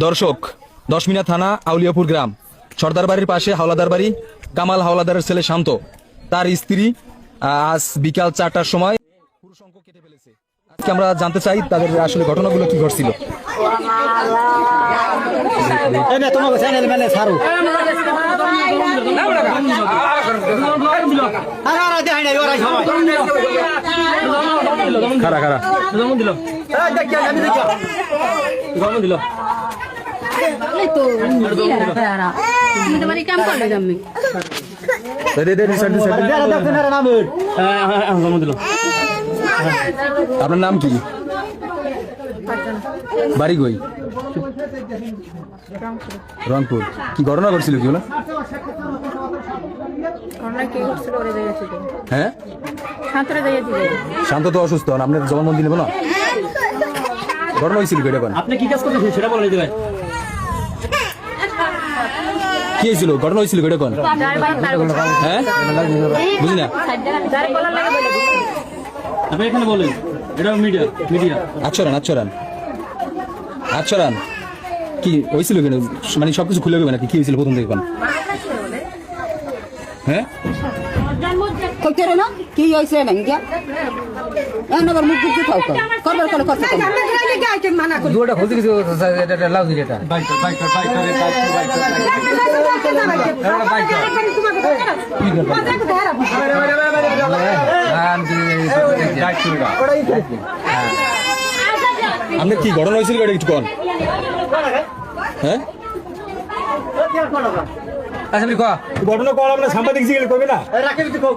দর্শক দশমিনা থানা আউলিয়াপুর গ্রাম। সর্দার বাড়ির পাশে হাওলাদার বাড়ি কামাল হাওলাদারের ছেলে শান্ত। তার স্ত্রী আজ বিকাল চারটার সময় পুরুষ অঙ্ক কেটে ফেলেছে। আজকে আমরা জানতে চাই তাদের আসলে ঘটনাগুলো কি ঘটছিল। খারা খারা এই দেখি আপনার নাম কি? বাড়ি কই? রংপুর। কি ঘটনা ঘটছিল কি হ্যাঁ? শান্ত তো অসুস্থ আপনার জবানবন্দি নেব না? ঘটনা হয়েছিল কি আপনি কি কাজ করতেছেন সেটা বলে দিতে কি হয়েছিল? ঘটনা হয়েছিল এটা কোন? হ্যাঁ? বুঝি না। আপনি এখানে বলেন। এটা মিডিয়া মিডিয়া। আচ্ছরান আচ্ছরান আচ্ছরান কি হয়েছিল কেন মানে সবকিছু খুলে গেবে নাকি? কি হয়েছিল প্রথম থেকে কোন? হ্যাঁ? কইতে না কি হইছে ভাঙ্গা এখন আবার মুখ দিতে খাও খাও করবার করে করতে কম দুটা খুঁজে কিছু এটা এটা লাউ দিলে এটা বাইকার বাইকার বাইকার আপনার কি ঘটনা হয়েছিল কি এটা একটু কোন হ্যাঁ আচ্ছা ঘটনা কল আমরা সাংবাদিক জিজ্ঞেস করবে না রাখে দিতে কো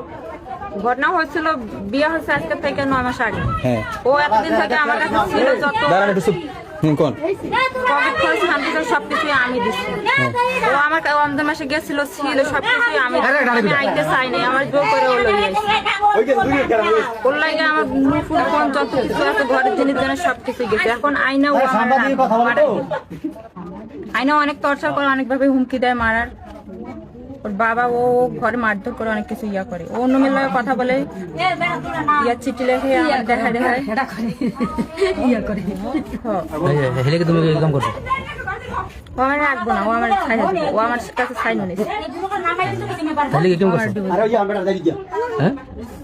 ঘটনা হয়েছিল বিয়ে হয়েছে আজকে থেকে নয় মাস আগে। হ্যাঁ। ও এতদিন থেকে আমার কাছে ছিল যত দাঁড়ান একটু কোন? কোভিড সবকিছুই আমি দিচ্ছি ও আমার কা- রমজান মাসে গেছিল ছিল সবকিছুই আমি আমি আইতে চাই নাই আমার জোর করে ও লই ওর লাগে আমার ফোন যত কিছু আছে ঘরের জিনিস সবকিছু গেছে। এখন ও আইনা অনেক টর্চার করে অনেকভাবে হুমকি দেয় মারার। ওর বাবা ও ঘরে মারধর করে অনেক কিছু ইয়া করে। ও অন্য মেলায় কথা বলে ইয়া চিঠি লেখে আমার দেখা দেখায় হেলে তুমি কাম করছ? ও আমার রাখব না ও আমার ছাই ও আমার কাছে ছাই নিয়ে হেলে কি করছ? আরে ওই আমরা দাঁড়িয়ে গিয়া। হ্যাঁ?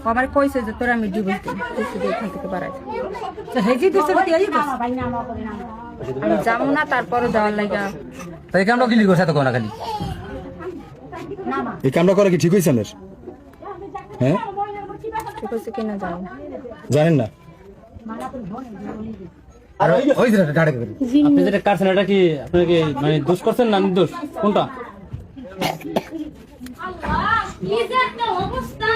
ও আমার কইছে যে তোরা আমি ডিভোর্স দিই কিছু এখান থেকে বাড়াই আমি যাব না তারপরও যাওয়ার লাগা। তাই গিলি করছে তো কোনা খালি? এই কামটা করা কি ঠিক হয়েছে আপনার? হ্যাঁ? জানেন না? আর ওই আপনি যেটা কাটছেন এটা কি আপনি কি মানে দোষ করছেন না নির্দোষ? কোনটা? কি যে একটা অবস্থা।